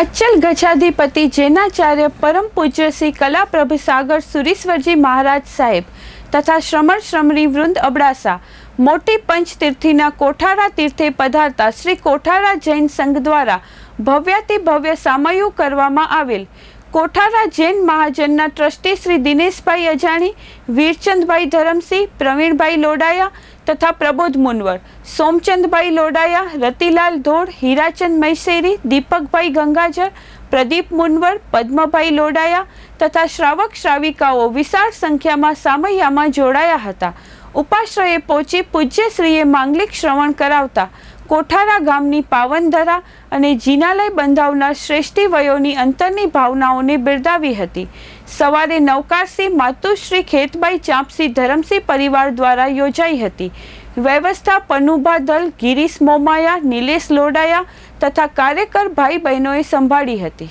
અચ્ચલ ગજાધિપતિ જૈનાચાર્ય પરમ પૂજ્ય શ્રી કલાપ્રભુ સાગર સુરીશ્વરજી મહારાજ સાહેબ તથા શ્રમણ શ્રમણી વૃંદ અબડાસા મોટી પંચ તીર્થીના કોઠારા તીર્થે પધારતા શ્રી કોઠારા જૈન સંઘ દ્વારા ભવ્યાતિ ભવ્ય સામયું કરવામાં આવેલ. કોઠારા જૈન મહાજનના ટ્રસ્ટી શ્રી દિનેશભાઈ અજાણી, વીરચંદભાઈ ધરમસિંહ, પ્રવીણભાઈ લોડાયા તથા પ્રબોધ મુનવર, સોમચંદભાઈ લોડાયા, રતિલાલ ધોળ, હીરાચંદ મૈસેરી, દીપકભાઈ ગંગાજર, પ્રદીપ મુનવર, પદ્મભાઈ લોડાયા તથા શ્રાવક શ્રાવિકાઓ વિશાળ સંખ્યામાં સામૈયામાં જોડાયા હતા. ઉપાશ્રયે પહોંચી પૂજ્યશ્રીએ માંગલિક શ્રવણ કરાવતા કોઠારા ગામની પાવનધરા અને જીનાલય બંધાવનાર શ્રેષ્ઠી વયોની અંતરની ભાવનાઓને બિરદાવી હતી. સવારે નવકારસી માતુશ્રી ખેતબાઈ ચાંપસી ધરમસિંહ પરિવાર દ્વારા યોજાઈ હતી. વ્યવસ્થા પનુભા દલ, ગિરીશ મોમાયા, નિલેશ લોડાયા તથા કાર્યકર ભાઈ બહેનોએ સંભાળી હતી.